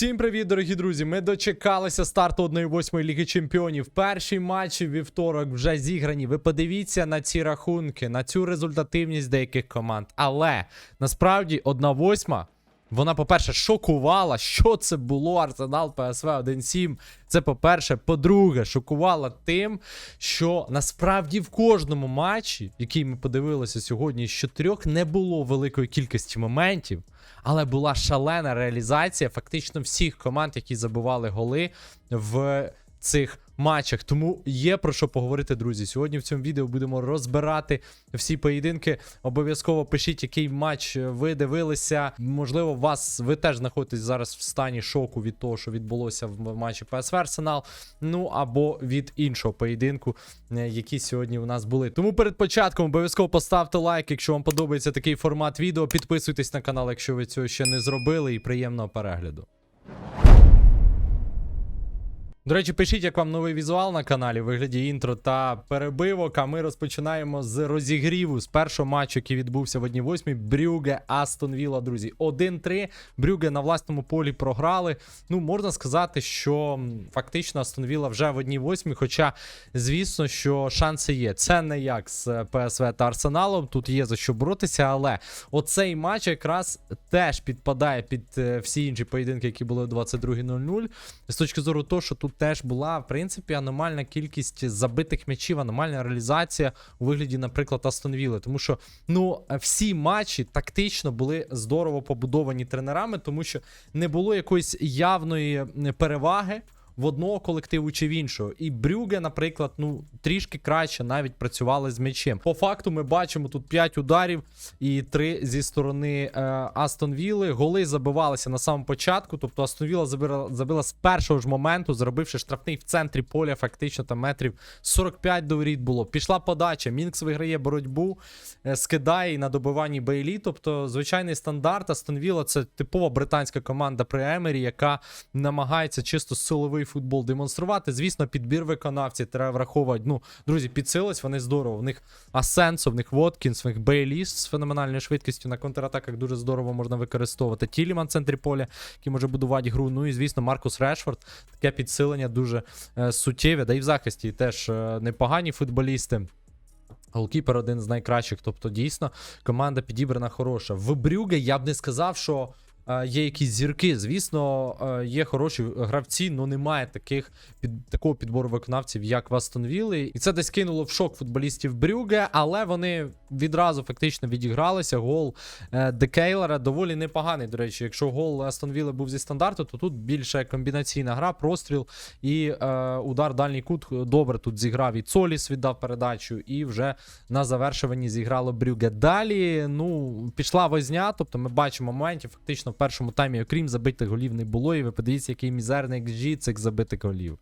Всім привіт, дорогі друзі! Ми дочекалися старту 1-8 Ліги Чемпіонів. Перші матчі вівторок вже зіграні. Ви подивіться на ці рахунки, на цю результативність деяких команд. Але насправді 1-8 вона, по-перше, шокувала, що це було Арсенал ПСВ 1-7. Це по-перше. По-друге, шокувала тим, що насправді в кожному матчі, який ми подивилися сьогодні з чотирьох, не було великої кількості моментів, але була шалена реалізація фактично всіх команд, які забивали голи в цих матчах. Тому є про що поговорити, друзі. Сьогодні в цьому відео будемо розбирати всі поєдинки. Обов'язково пишіть, який матч ви дивилися. Можливо, вас ви теж знаходитесь зараз в стані шоку від того, що відбулося в матчі ПСВ Арсенал. Ну або від іншого поєдинку, е, які сьогодні у нас були. Тому перед початком обов'язково поставте лайк, якщо вам подобається такий формат відео. Підписуйтесь на канал, якщо ви цього ще не зробили, і приємного перегляду. До речі, пишіть, як вам новий візуал на каналі в вигляді інтро та перебивок. А ми розпочинаємо з розігріву з першого матчу, який відбувся в 1-8. Брюге Астон Вілла, друзі. 1-3. Брюге на власному полі програли. Ну, можна сказати, що фактично Астон Вілла вже в 1-8, хоча, звісно, що шанси є. Це не як з ПСВ та Арсеналом. Тут є за що боротися, але оцей матч якраз теж підпадає під е, всі інші поєдинки, які були о 22.00. З точки зору того, що тут теж була, в принципі, аномальна кількість забитих м'ячів, аномальна реалізація у вигляді, наприклад, Астонвіли. Тому що ну, всі матчі тактично були здорово побудовані тренерами, тому що не було якоїсь явної переваги. В одного колективу чи в іншого. І Брюге, наприклад, ну трішки краще навіть працювали з м'ячем. По факту, ми бачимо тут 5 ударів і 3 зі сторони е, Астон Вілли. Голи забивалися на самому початку. Тобто Астон Вілла забила, забила з першого ж моменту, зробивши штрафний в центрі поля, фактично там метрів 45 до воріт було. Пішла подача. Мінкс виграє боротьбу, е, скидає на добиванні Бейлі. Тобто, звичайний стандарт. Астон Вілла це типова британська команда при Емері, яка намагається чисто силовий футбол демонструвати. Звісно, підбір виконавців треба враховувати. Ну, друзі, підсилились вони здорово. В них Асенсо, в них Воткінс, в них Бейліс з феноменальною швидкістю на контратаках дуже здорово можна використовувати. Тіліман в центрі поля, який може будувати гру. Ну і звісно, Маркус Решфорд. Таке підсилення дуже е, суттєве. Да і в захисті теж е, непогані футболісти. Голкіпер один з найкращих. Тобто, дійсно, команда підібрана хороша. В Брюге я б не сказав, що є якісь зірки. Звісно, є хороші гравці, але немає таких під такого підбору виконавців, як в Астон Вілли. І це десь кинуло в шок футболістів Брюге, але вони відразу фактично відігралися. Гол е, Декейлера доволі непоганий. До речі, якщо гол Астон Вілли був зі стандарту, то тут більше комбінаційна гра, простріл і е, удар дальній кут добре тут зіграв. І Цоліс віддав передачу, і вже на завершуванні зіграло Брюге. Далі ну пішла возня. Тобто ми бачимо моментів. Фактично в першому таймі, окрім забитих голів, не було. І ви подивіться, який мізерний XG цих забитих голів.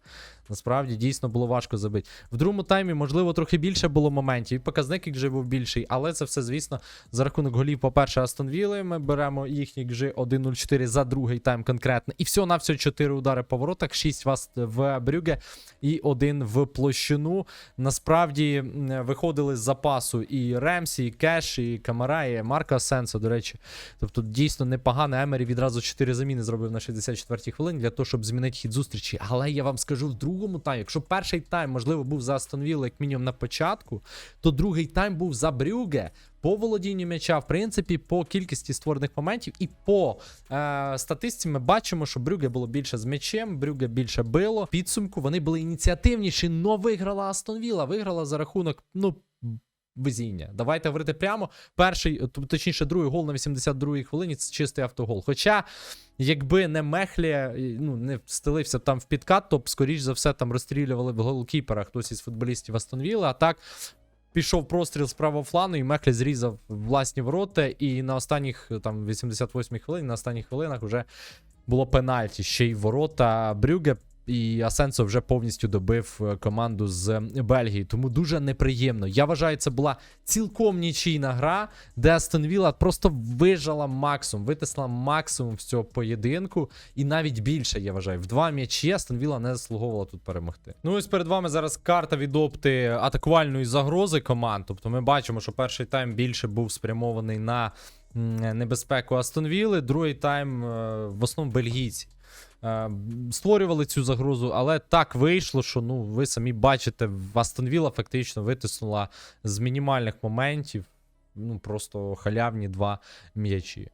Насправді дійсно було важко забити. В другому таймі, можливо, трохи більше було моментів. І показник XG був більший, але це все, звісно, за рахунок голів, по-перше, Астон Вілли. Ми беремо їхній XG 1-0-4 за другий тайм конкретно. І всього на всього 4 удари по воротах, 6 вас в Брюге і один в площину. Насправді виходили з запасу і Ремсі, і Кеш, і Камара, і Марка Сенсо, до речі. Тобто дійсно непогано. Емері відразу 4 заміни зробив на 64-й хвилині для того, щоб змінити хід зустрічі. Але я вам скажу в другому таймі, якщо перший тайм, можливо, був за Астон Вілла, як мінімум на початку, то другий тайм був за Брюге. По володінню м'яча, в принципі, по кількості створених моментів і по е, статистиці ми бачимо, що Брюге було більше з м'ячем, Брюге більше било. Підсумку вони були ініціативніші, но виграла Астон Вілла. Виграла за рахунок, ну. Везіння. Давайте говорити прямо. Перший, точніше, другий гол на 82-й хвилині це чистий автогол. Хоча, якби не Мехлі, е, ну, не стелився там в підкат, то б, скоріш за все, там розстрілювали в голкіпера хтось із футболістів Астон Вілли, А так пішов простріл з правого флану, і Мехлі зрізав власні ворота. І на останніх там 88 хвилин, на останніх хвилинах вже було пенальті. Ще й ворота Брюге. І Асенсо вже повністю добив е, команду з Бельгії. Тому дуже неприємно. Я вважаю, це була цілком нічийна гра, де Астон Вілла просто вижала максимум, витисла максимум з цього поєдинку. І навіть більше, я вважаю, в два м'ячі Астон Вілла не заслуговувала тут перемогти. Ну ось перед вами зараз карта від опти атакувальної загрози команд. Тобто ми бачимо, що перший тайм більше був спрямований на небезпеку Астон Вілли, другий тайм е, в основному бельгійці. Е, створювали цю загрозу, але так вийшло, що ну ви самі бачите, Астонвіла фактично витиснула з мінімальних моментів. Ну просто халявні два м'ячі.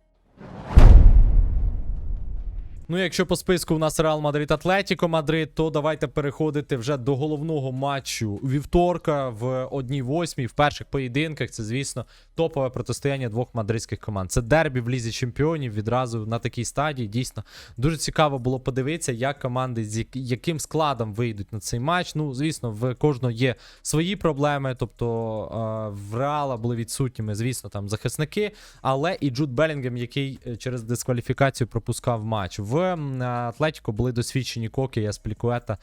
Ну, якщо по списку у нас Реал Мадрид Атлетіко Мадрид, то давайте переходити вже до головного матчу вівторка в 1-8 в перших поєдинках. Це, звісно, топове протистояння двох мадридських команд. Це дербі в лізі чемпіонів відразу на такій стадії. Дійсно, дуже цікаво було подивитися, як команди з яким складом вийдуть на цей матч. Ну, звісно, в кожного є свої проблеми. Тобто е, в Реала були відсутніми, звісно, там захисники, але і Джуд Белінгем, який е, через дискваліфікацію пропускав матч. В м, Атлетіко були досвідчені коки, я Сплікуета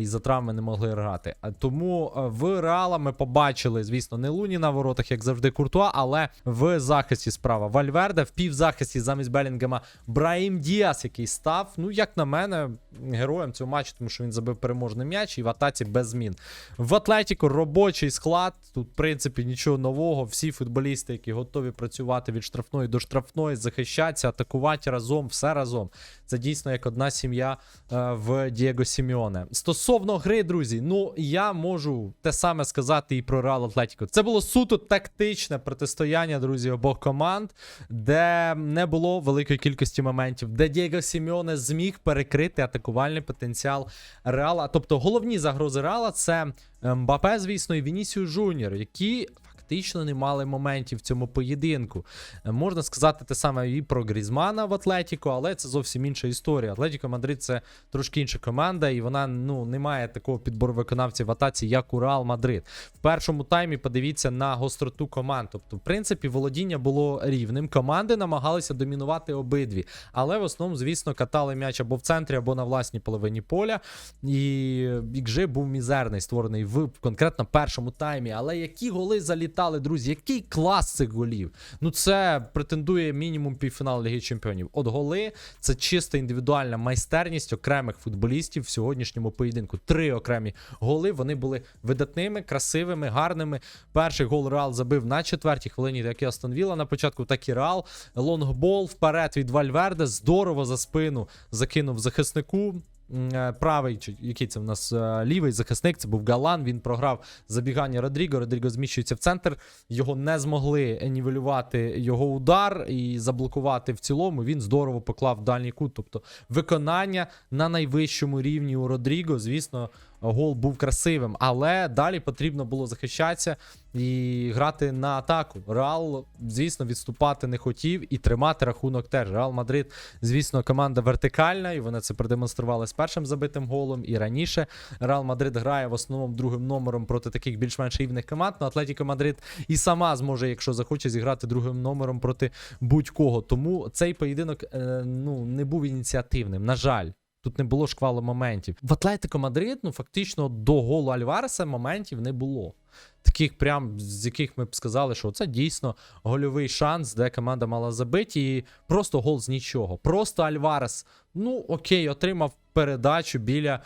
і за травми не могли грати. Тому е, в Реала ми побачили, звісно, не Луні на воротах, як завжди, Куртуа, але в захисті справа Вальверде, в півзахисті замість Белінгема Браїм Діас, який став, ну, як на мене, героєм цього матчу, тому що він забив переможний м'яч і в атаці без змін. В Атлетіко робочий склад. Тут, в принципі, нічого нового. Всі футболісти, які готові працювати від штрафної до штрафної, захищатися, атакувати разом, все разом. Це дійсно як одна сім'я е, в Дієго Сіміоне. Стосовно гри, друзі, ну я можу те саме сказати і про Реал Атлетіко. Це було суто тактичне протистояння, друзі, обох команд, де не було великої кількості моментів, де Дієго Сіміоне зміг перекрити атакувальний потенціал Реала. Тобто головні загрози Реала це Мбапе, звісно, і Вінісіус Жуніор, які фактично не мали моментів в цьому поєдинку. Е, Можна сказати те саме і про Грізмана в Атлетіко, але це зовсім інша історія. Атлетіко Мадрид це трошки інша команда, і вона ну не має такого підбору виконавців в атаці, як у Реал Мадрид. В першому таймі подивіться на гостроту команд. Тобто, в принципі, володіння було рівним. Команди намагалися домінувати обидві, але в основному, звісно, катали м'яч або в центрі, або на власній половині поля. І XG був мізерний, створений в конкретно першому таймі. Але які голи залітали, друзі? Який клас цих голів? Ну це претендує мінімум півфінал Ліги Чемпіонів. От голи це чиста індивідуальна майстерність окремих футболістів в сьогоднішньому поєдинку. Три окремі голи. Вони були видатними, красивими, гарними. Перший гол Реал забив на четвертій хвилині, як і Астон Вілла на початку, так і Реал. Лонгбол вперед від Вальверде. Здорово за спину закинув захиснику. Е, Правий, чи який це в нас е, лівий захисник, це був Галан. Він програв забігання Родріго. Родріго зміщується в центр. Його не змогли нівелювати його удар і заблокувати в цілому. Він здорово поклав дальній кут. Тобто виконання на найвищому рівні у Родріго. Звісно, гол був красивим, але далі потрібно було захищатися і грати на атаку. Реал, звісно, відступати не хотів і тримати рахунок теж. Реал Мадрид, звісно, команда вертикальна, і вони це продемонстрували з першим забитим голом. І раніше Реал Мадрид грає в основному другим номером проти таких більш-менш рівних команд. Ну, Атлетіко Мадрид і сама зможе, якщо захоче, зіграти другим номером проти будь-кого. Тому цей поєдинок е, ну, не був ініціативним. На жаль. Тут не було шквалу моментів. В Атлетико Мадрид, ну фактично до голу Альвареса моментів не було. Таких, прям з яких ми б сказали, що це дійсно гольовий шанс, де команда мала забити, і просто гол з нічого. Просто Альварес, ну окей, отримав передачу біля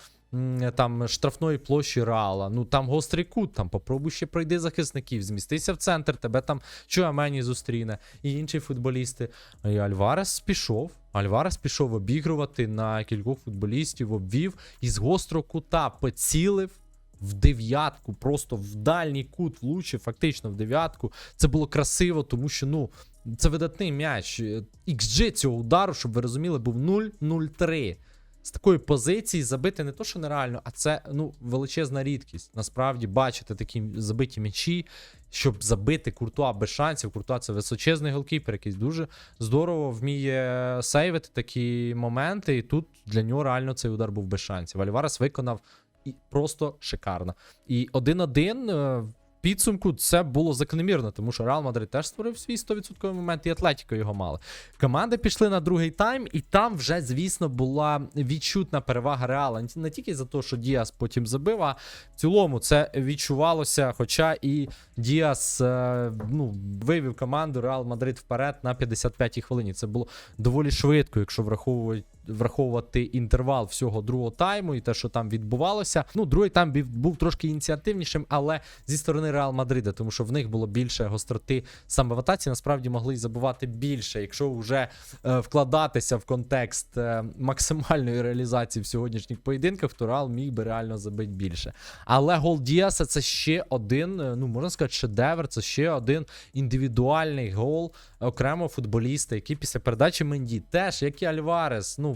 там штрафної площі Реала. Ну там гострий кут, там попробуй ще пройди захисників, змістися в центр, тебе там Чуамені зустріне і інші футболісти. І Альварес пішов. Альварес пішов обігрувати на кількох футболістів, обвів і з гострого кута поцілив в дев'ятку, просто в дальній кут влучив, фактично в дев'ятку. Це було красиво, тому що ну це видатний м'яч. XG цього удару, щоб ви розуміли, був 0-0-3. З такої позиції забити не то, що нереально, а це ну величезна рідкість. Насправді бачити такі забиті м'ячі, щоб забити Куртуа без шансів. Куртуа це височезний голкіпер, який дуже здорово вміє сейвити такі моменти. І тут для нього реально цей удар був без шансів. Альварес виконав і просто шикарно. І 1-1 е, підсумку це було закономірно, тому що Реал Мадрид теж створив свій 100% момент, і Атлетіко його мали. Команди пішли на другий тайм, і там вже, звісно, була відчутна перевага Реала. Не тільки за те, що Діас потім забив, а в цілому це відчувалося. Хоча і Діас е, ну, вивів команду Реал Мадрид вперед на 55-й хвилині. Це було доволі швидко, якщо враховувати враховувати інтервал всього другого тайму і те, що там відбувалося. Ну, другий тайм був, трошки ініціативнішим, але зі сторони Реал Мадрида, тому що в них було більше гостроти саме в атаці. Насправді могли забувати більше, якщо вже е, вкладатися в контекст е, максимальної реалізації в сьогоднішніх поєдинках, то Реал міг би реально забити більше. Але гол Діаса це ще один, е, ну можна сказати, шедевр, це ще один індивідуальний гол окремого футболіста, який після передачі Менді теж, як і Альварес, ну.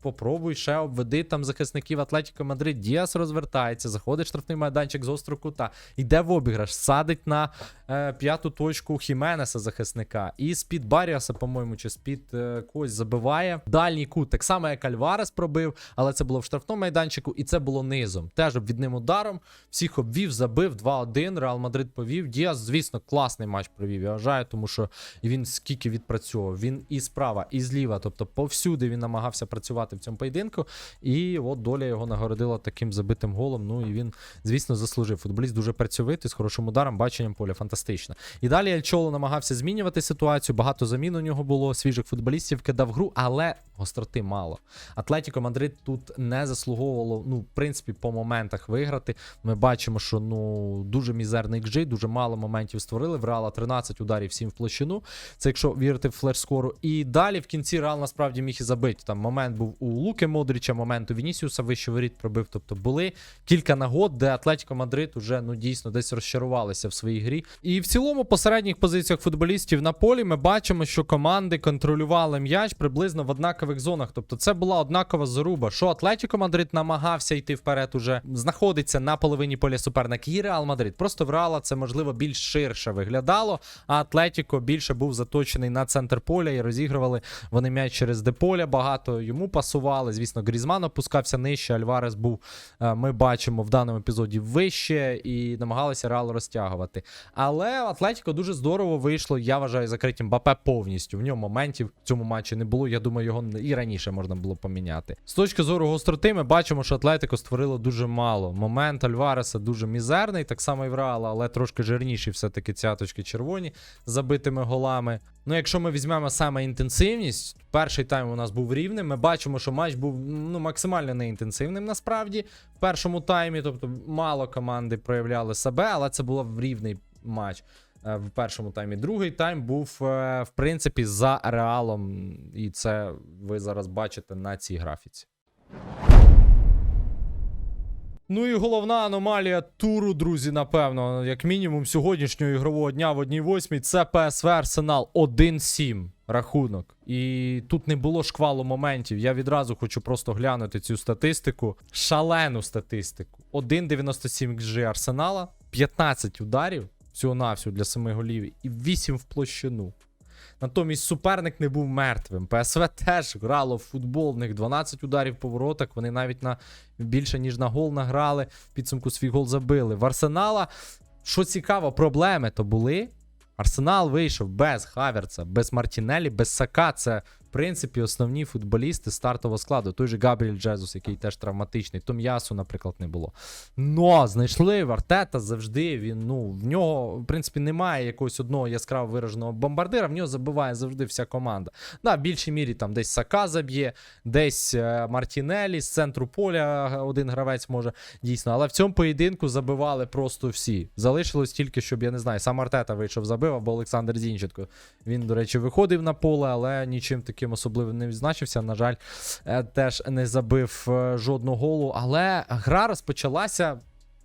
Попробуй ще обведи там захисників Атлетіко Мадрид. Діас розвертається, заходить штрафний майданчик з острого кута, йде в обіграш, садить на е, п'яту точку Хіменеса захисника. І з-під Баріаса, по-моєму, чи з-під е, когось забиває. Дальній кут, так само, як Альварес пробив, але це було в штрафному майданчику, і це було низом. Теж обвідним ударом. Всіх обвів, забив 2-1. Реал Мадрид повів. Діас, звісно, класний матч провів. Я вважаю, тому що він скільки відпрацьовував. Він і справа, і зліва. Тобто, повсюди він намагався працювати в цьому поєдинку. І от доля його нагородила таким забитим голом. Ну і він, звісно, заслужив. Футболіст дуже працьовитий, з хорошим ударом, баченням поля. Фантастично. І далі Ельчоло намагався змінювати ситуацію. Багато замін у нього було. Свіжих футболістів кидав гру, але гостроти мало. Атлетіко Мадрид тут не заслуговувало, ну, в принципі, по моментах виграти. Ми бачимо, що ну дуже мізерний XG, дуже мало моментів створили. В Реала 13 ударів, 7 в площину. Це якщо вірити в флеш-скору. І далі в кінці Реал насправді міг і забити. Там момент був у Луки Модріча, момент у Вінісіуса вище воріт пробив. Тобто були кілька нагод, де Атлетіко Мадрид уже ну дійсно десь розчарувалися в своїй грі. І в цілому, по середніх позиціях футболістів на полі ми бачимо, що команди контролювали м'яч приблизно в однакових зонах. Тобто, це була однакова заруба. Що Атлетіко Мадрид намагався йти вперед, уже знаходиться на половині поля суперник і Реал Мадрид. Просто в Реала це можливо більш ширше виглядало. А Атлетіко більше був заточений на центр поля і розігрували вони м'яч через деполя. Багато йому пасували. Звісно, Грізман опускався нижче. Альварес був, е, ми бачимо в даному епізоді вище і намагалися Реал розтягувати. Але Атлетіко дуже здорово вийшло. Я вважаю, закритим Мбапе повністю. В ньому моментів в цьому матчі не було. Я думаю, його і раніше можна було поміняти. З точки зору гостроти, ми бачимо, що Атлетико створило дуже мало. Момент Альвареса дуже мізерний, так само і в Реала, але трошки жирніші все-таки цяточки червоні забитими голами. Ну, якщо ми візьмемо саме інтенсивність, перший тайм у нас був рівним. Ми бачимо, що матч був ну, максимально неінтенсивним насправді в першому таймі. Тобто мало команди проявляли себе, але це був рівний матч е, в першому таймі. Другий тайм був, е, в принципі, за реалом, і це ви зараз бачите на цій графіці. Ну і головна аномалія туру, друзі, напевно, як мінімум сьогоднішнього ігрового дня в 1-8 це ПСВ Арсенал 1-7 рахунок. І тут не було шквалу моментів. Я відразу хочу просто глянути цю статистику. Шалену статистику. 1,97 XG Арсенала, 15 ударів всього-навсього для 7 голів і 8 в площину. Натомість суперник не був мертвим. ПСВ теж грало в футбол. В них 12 ударів по воротах. Вони навіть на більше ніж на гол награли. В підсумку свій гол забили. В Арсенала, що цікаво, проблеми то були. Арсенал вийшов без Хаверца, без Мартінелі, без Сака. Це, принципі, основні футболісти стартового складу. Той же Габріель Джезус, який теж травматичний. Том'ясу, наприклад, не було. Но знайшли в Артета завжди. Він, ну, в нього, в принципі, немає якогось одного яскраво вираженого бомбардира. В нього забиває завжди вся команда. Да, в більшій мірі там десь Сака заб'є, десь е, Мартінелі з центру поля е, один гравець може дійсно. Але в цьому поєдинку забивали просто всі. Залишилось тільки, щоб я не знаю, сам Артета вийшов, забив, або Олександр Зінченко. Він, до речі, виходив на поле, але нічим таким особливим не відзначився. На жаль, е, теж не забив е, жодного голу. Але гра розпочалася.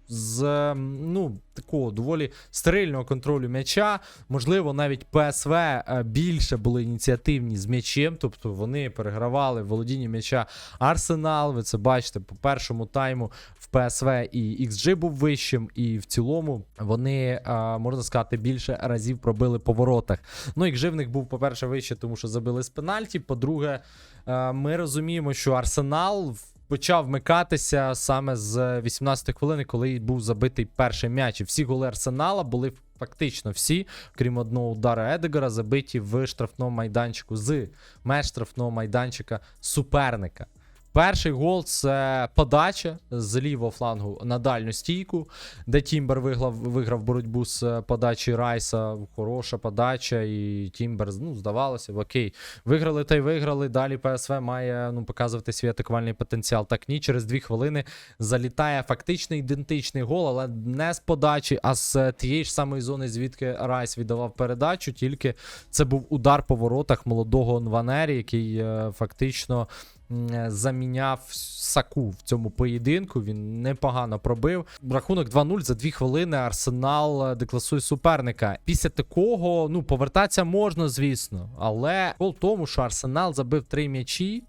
З ну такого доволі стерильного контролю м'яча. Можливо, навіть ПСВ е, більше були ініціативні з м'ячем, тобто вони перегравали в володінні м'яча Арсенал. Ви це бачите по першому тайму в ПСВ і XG був вищим, і в цілому вони, е, можна сказати, більше разів пробили по воротах. Ну, XG в них був, по-перше, вище, тому що забили з пенальті. По-друге, е, ми розуміємо, що Арсенал. Почав вмикатися саме з 18 хвилини, коли був забитий перший м'яч. І всі голи Арсенала були фактично всі, крім одного удара Едегора, забиті в штрафному майданчику з меж штрафного майданчика суперника. Перший гол це подача з лівого флангу на дальню стійку, де Тімбер виграв, виграв боротьбу з е, подачі Райса. Хороша подача, і Тімбер, ну, здавалося, окей. Виграли та й виграли. Далі ПСВ має ну, показувати свій атакувальний потенціал. Так ні, через дві хвилини залітає фактично ідентичний гол, але не з подачі, а з е, тієї ж самої зони, звідки Райс віддавав передачу. Тільки це був удар по воротах молодого Нванері, який е, фактично заміняв Саку в цьому поєдинку. Він непогано пробив. Рахунок 2-0 за 2 хвилини. Арсенал е, декласує суперника. Після такого, ну, повертатися можна, звісно. Але кол тому, що Арсенал забив три м'ячі.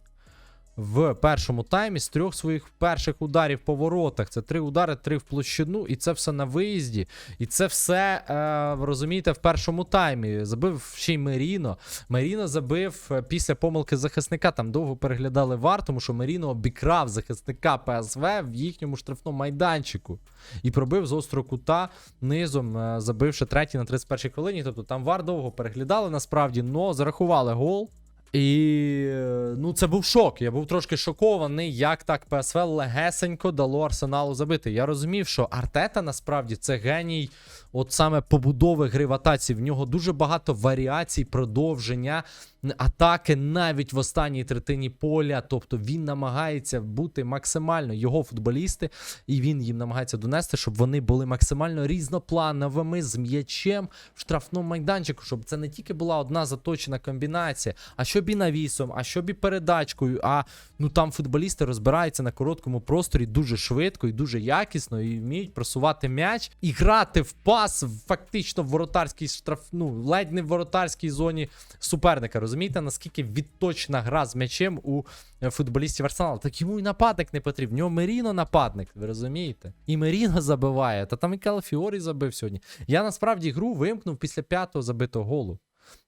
В першому таймі з трьох своїх перших ударів по воротах. Це три удари, три в площину, і це все на виїзді. І це все, е, розумієте, в першому таймі. Забив ще й Меріно. Меріно забив е, після помилки захисника. Там довго переглядали вар, тому що Меріно обікрав захисника ПСВ в їхньому штрафному майданчику. І пробив з острого кута низом, е, забивши третій на 31-й хвилині. Тобто там вар довго переглядали насправді, але зарахували гол. І е, ну це був шок. Я був трошки шокований, як так ПСВ легесенько дало Арсеналу забити. Я розумів, що Артета насправді це геній, от саме побудови гри в атаці. В нього дуже багато варіацій, продовження атаки навіть в останній третині поля. Тобто він намагається бути максимально його футболісти, і він їм намагається донести, щоб вони були максимально різноплановими з м'ячем в штрафному майданчику, щоб це не тільки була одна заточена комбінація, а щоб і навісом, а щоб і передачкою. А ну там футболісти розбираються на короткому просторі дуже швидко і дуже якісно, і вміють просувати м'яч і грати в пас фактично в воротарській штраф, ну, ледь не в воротарській зоні суперника. Розумієте, наскільки відточна гра з м'ячем у е, футболістів Арсенала? Так йому і нападник не потрібен. В нього Меріно нападник, ви розумієте? І Меріно забиває. Та там і Калафіорі забив сьогодні. Я насправді гру вимкнув після п'ятого забитого голу.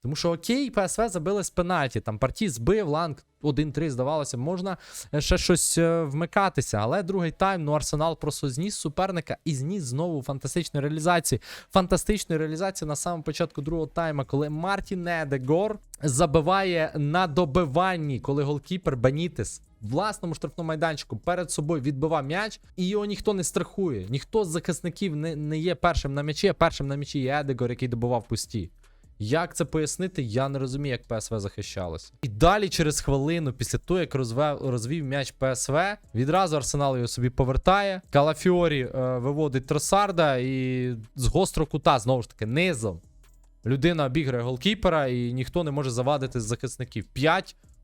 Тому що окей, ПСВ забили з пенальті. Там партій збив, ланг 1-3, здавалося, можна е, ще щось е, вмикатися. Але другий тайм, ну Арсенал просто зніс суперника і зніс знову фантастичну реалізацію. Фантастичну реалізацію на самому початку другого тайма, коли Мартін Едегор забиває на добиванні, коли голкіпер Бенітес. Власному штрафному майданчику перед собою відбивав м'яч, і його ніхто не страхує. Ніхто з захисників не, не є першим на м'ячі, а першим на м'ячі є Едегор, який добивав пусті. Як це пояснити, я не розумію, як ПСВ захищалось. І далі, через хвилину, після того, як розвев, розвів м'яч ПСВ, відразу Арсенал його собі повертає. Калафіорі е, виводить Тросарда і з гострого кута, знову ж таки, низом. Людина обіграє голкіпера, і ніхто не може завадити з захисників.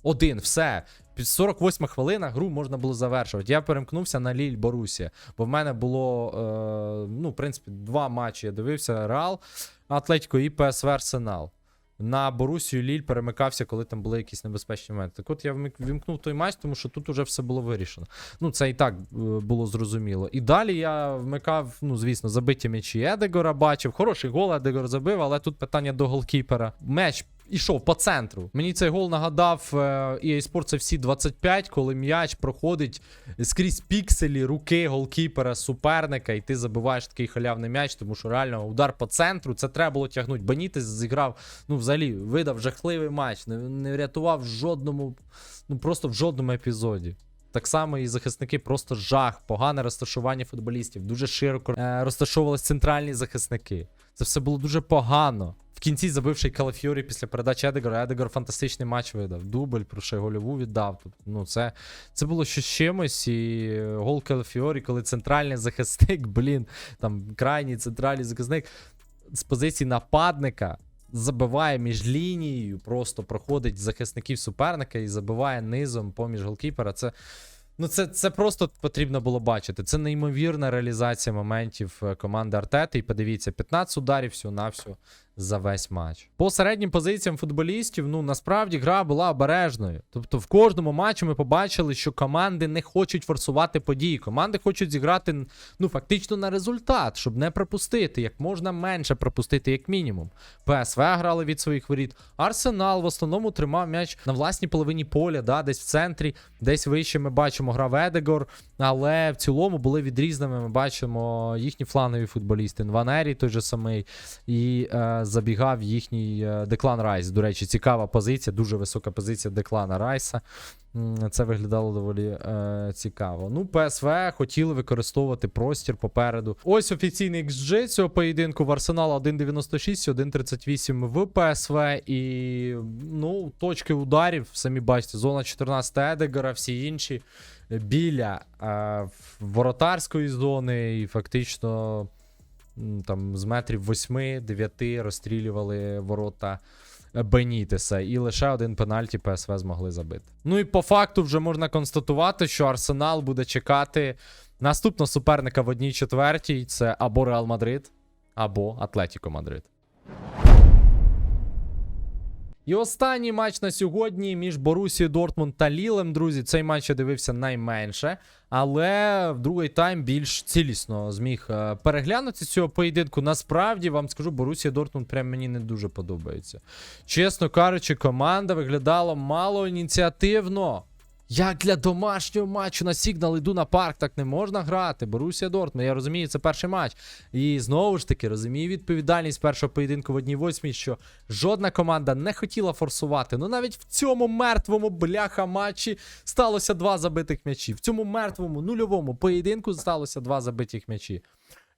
5-1, все. Під 48 хвилина гру можна було завершувати. Я перемкнувся на Ліль Борусія, бо в мене було, е, ну, в принципі, два матчі. Я дивився Реал, Атлетіко і ПСВ Арсенал. На Борусію Ліль перемикався, коли там були якісь небезпечні моменти. Так от я вімкнув той матч, тому що тут уже все було вирішено. Ну, це і так е, було зрозуміло. І далі я вмикав, ну, звісно, забиті м'ячі Едегора бачив. Хороший гол Едегор забив, але тут питання до голкіпера. Меч ішов по центру. Мені цей гол нагадав EA Sports FC 25, коли м'яч проходить скрізь пікселі руки голкіпера суперника, і ти забиваєш такий халявний м'яч, тому що реально удар по центру це треба було тягнути. Бенітес зіграв, ну, взагалі, видав жахливий матч, не, не врятував в жодному, ну просто в жодному епізоді. Так само і захисники просто жах, погане розташування футболістів, дуже широко е, розташовувались центральні захисники. Це все було дуже погано. В кінці забивши Калафіорі після передачі Едегора, Едегор фантастичний матч видав. Дубль, про гольову віддав. Ну, це, це було щось чимось. І гол Калафіорі, коли центральний захисник, блін, там крайній центральний захисник з позиції нападника забиває між лінією, просто проходить захисників суперника і забиває низом поміж голкіпера. Це. Ну, це, це просто потрібно було бачити. Це неймовірна реалізація моментів е, команди Артети. І подивіться, 15 ударів всього на всього за весь матч. По середнім позиціям футболістів, ну насправді гра була обережною. Тобто, в кожному матчі ми побачили, що команди не хочуть форсувати події. Команди хочуть зіграти ну фактично на результат, щоб не пропустити, як можна менше пропустити, як мінімум. ПСВ грали від своїх воріт. Арсенал в основному тримав м'яч на власній половині поля, да, десь в центрі, десь вище ми бачимо грав Едегор. Але в цілому були відрізними. Ми бачимо їхні флангові футболісти. Нванері той же самий. І е, забігав їхній Деклан Райс. До речі, цікава позиція, дуже висока позиція Деклана Райса. Це виглядало доволі е, цікаво. Ну, ПСВ хотіли використовувати простір попереду. Ось офіційний XG цього поєдинку в Арсенал 1.96, 1.38 в ПСВ. І ну, точки ударів, самі бачите, зона 14 Едегора, всі інші біля е, воротарської зони, і фактично там з метрів 8-9 розстрілювали ворота. Бенітеса, і лише один пенальті ПСВ змогли забити. Ну і по факту вже можна констатувати, що Арсенал буде чекати наступного суперника в одній четвертій. Це або Реал Мадрид, або Атлетіко Мадрид. І останній матч на сьогодні між Борусією Дортмунд та Лілем, друзі. Цей матч я дивився найменше, але в другий тайм більш цілісно зміг е, переглянути цього поєдинку. Насправді вам скажу, Борусія Дортмунд прям мені не дуже подобається. Чесно кажучи, команда виглядала мало ініціативно. Як для домашнього матчу на Сігнал іду на парк, так не можна грати. Борусія Дортмунд, я розумію, це перший матч. І знову ж таки розумію відповідальність першого поєдинку в 1-8, що жодна команда не хотіла форсувати. Ну навіть в цьому мертвому бляха матчі сталося два забитих м'ячі. В цьому мертвому нульовому поєдинку сталося два забитих м'ячі.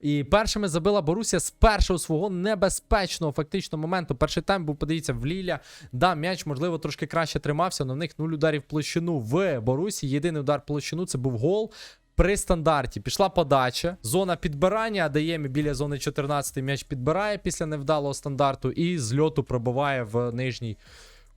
І першими забила Борусія з першого свого небезпечного фактично моменту. Перший тайм був, подивіться, в Ліля. Да, м'яч, можливо, трошки краще тримався, але в них нуль ударів площину в Борусі. Єдиний удар площину це був гол. При стандарті пішла подача, зона підбирання, Адаємі біля зони 14 м'яч підбирає після невдалого стандарту і з льоту пробиває в нижній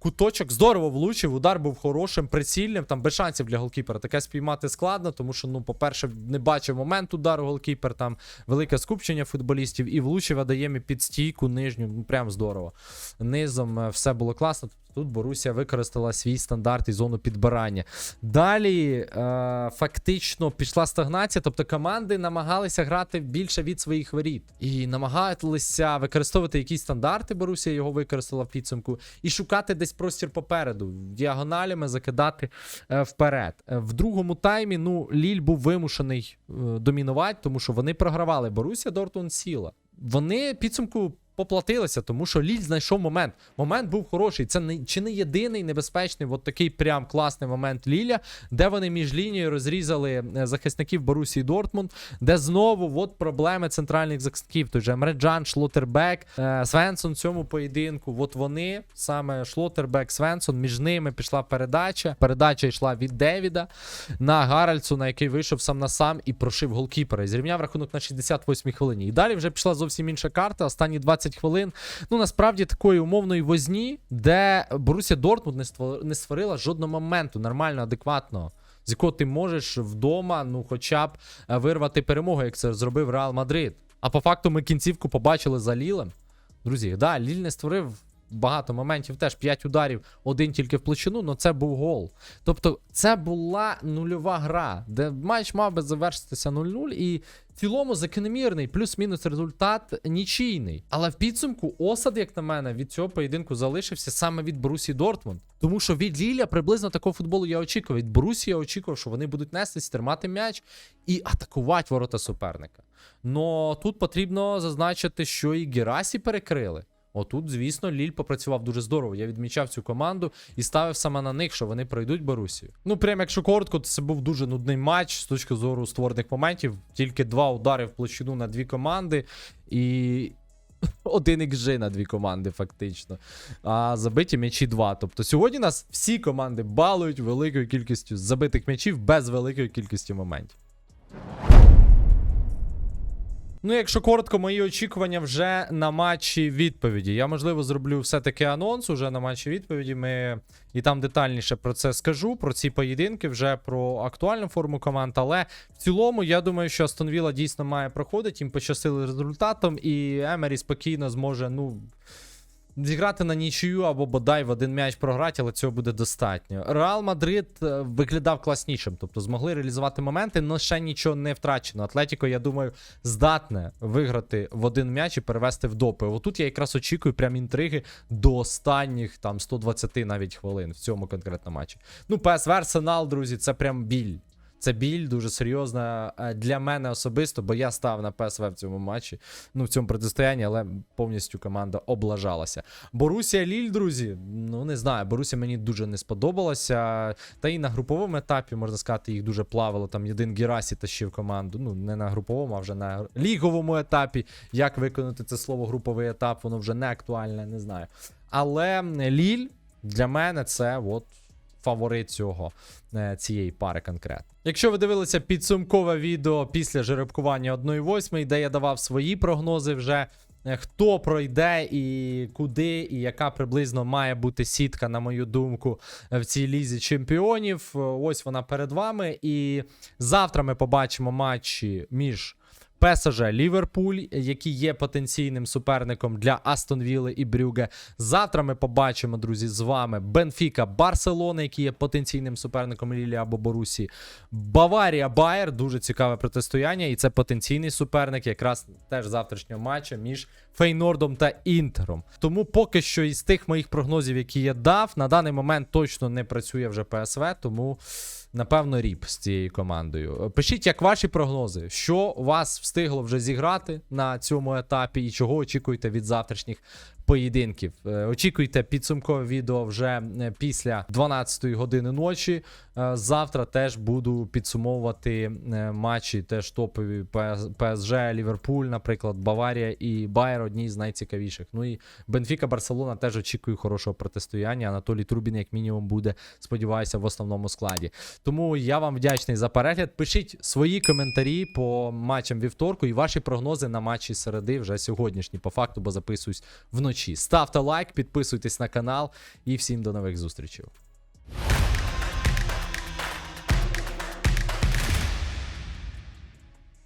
куточок. Здорово влучив, удар був хорошим, прицільним. Там без шансів для голкіпера. Таке спіймати складно, тому що, ну, по-перше, не бачив момент удару голкіпер, там велике скупчення футболістів і влучив Адаємі під стійку нижню. Ну, прям здорово. Низом е, все було класно. Тут Борусія використала свій стандарт і зону підбирання. Далі е, фактично пішла стагнація, тобто команди намагалися грати більше від своїх воріт і намагалися використовувати якісь стандарти. Борусія його використала в підсумку, і шукати десь простір попереду, діагоналями закидати е, вперед. Е, В другому таймі ну Ліль був вимушений е, домінувати, тому що вони програвали. Боруся Дортмунд сіла. Вони підсумку поплатилися, тому що Ліль знайшов момент. Момент був хороший. Це не чи не єдиний небезпечний, от такий прям класний момент Ліля, де вони між лінією розрізали е, захисників Борусії Дортмунд, де знову от проблеми центральних захисників. Той же Мреджан, Шлотербек, е, Свенсон цьому поєдинку. От вони, саме Шлотербек, Свенсон, між ними пішла передача. Передача йшла від Девіда на Гаральцу, на який вийшов сам на сам і прошив голкіпера. І зрівняв рахунок на 68-й хвилині. І далі вже пішла зовсім інша карта. Останні 20 хвилин. Ну насправді такої умовної возні, де Боруся Дортмунд не створ- не створила жодного моменту нормально, адекватного. З якого ти можеш вдома, ну хоча б е, вирвати перемогу, як це зробив Реал Мадрид. А по факту ми кінцівку побачили за Лілем. Друзі, да, Ліль не створив багато моментів, теж 5 ударів, один тільки в площину, але це був гол. Тобто, це була нульова гра, де матч мав би завершитися 0-0, і в цілому закономірний, плюс-мінус результат нічийний. Але в підсумку осад, як на мене, від цього поєдинку залишився саме від Борусі Дортмунд. Тому що від Ліля приблизно такого футболу я очікував. Від Борусі я очікував, що вони будуть нестись, тримати м'яч і атакувати ворота суперника. Но тут потрібно зазначити, що і Герасі перекрили. Отут, звісно, Ліль попрацював дуже здорово. Я відмічав цю команду і ставив саме на них, що вони пройдуть Борусію. Ну, прям якщо коротко, то це був дуже нудний матч з точки зору створених моментів. Тільки два удари в площину на дві команди і. Один XG на дві команди, фактично. А забиті м'ячі два. Тобто сьогодні нас всі команди балують великою кількістю забитих м'ячів без великої кількості моментів. Ну, якщо коротко, мої очікування вже на матчі відповіді. Я, можливо, зроблю все-таки анонс уже на матчі відповіді. Ми і там детальніше про це скажу, про ці поєдинки, вже про актуальну форму команд. Але в цілому, я думаю, що Астон Вілла дійсно має проходити, їм пощастили результатом, і Емері спокійно зможе, ну. Зіграти на нічию або бодай в один м'яч програти, але цього буде достатньо. Реал Мадрид е, виглядав класнішим, тобто змогли реалізувати моменти, але ще нічого не втрачено. Атлетіко, я думаю, здатне виграти в один м'яч і перевести в допи. Отут я якраз очікую прям інтриги до останніх там 120 навіть хвилин в цьому конкретному матчі. Ну, ПСВ Арсенал, друзі, це прям біль. Це біль дуже серйозна для мене особисто, бо я став на ПСВ в цьому матчі, ну в цьому протистоянні, але повністю команда облажалася. Борусія Ліль, друзі, ну не знаю, Борусія мені дуже не сподобалася. Та і на груповому етапі, можна сказати, їх дуже плавило. Там єдин Герасі тащив команду. Ну, не на груповому, а вже на ліговому етапі. Як виконати це слово груповий етап, воно вже не актуальне, не знаю. Але Ліль для мене це от фаворит цього е, цієї пари конкретно. Якщо ви дивилися підсумкове відео після жеребкування 1-8, де я давав свої прогнози вже. е, Хто пройде і куди, і яка приблизно має бути сітка, на мою думку, в цій лізі чемпіонів. Е, Ось вона перед вами. І завтра ми побачимо матчі між ПСЖ Ліверпуль, який є потенційним суперником для Астон Вілли і Брюге. Завтра ми побачимо, друзі, з вами Бенфіка Барселона, який є потенційним суперником Лілі або Борусі. Баварія Байер, дуже цікаве протистояння, і це потенційний суперник, якраз теж завтрашнього матча між Фейнордом та Інтером. Тому поки що із тих моїх прогнозів, які я дав, на даний момент точно не працює вже ПСВ, тому. Напевно, ріп з цією командою. Пишіть, як ваші прогнози, що вас встигло вже зіграти на цьому етапі, і чого очікуєте від завтрашніх поєдинків. Е, Очікуйте підсумкове відео вже е, після 12 години ночі. Е, Завтра теж буду підсумовувати матчі, теж топові ПС- ПСЖ, Ліверпуль, наприклад, Баварія і Байер одні з найцікавіших. Ну і Бенфіка Барселона теж очікую хорошого протистояння. Анатолій Трубін, як мінімум, буде, сподіваюся, в основному складі. Тому я вам вдячний за перегляд. Пишіть свої коментарі по матчам вівторку і ваші прогнози на матчі середи вже сьогоднішні, по факту, бо записуюсь вночі глядачі. Ставте лайк, підписуйтесь на канал і всім до нових зустрічей.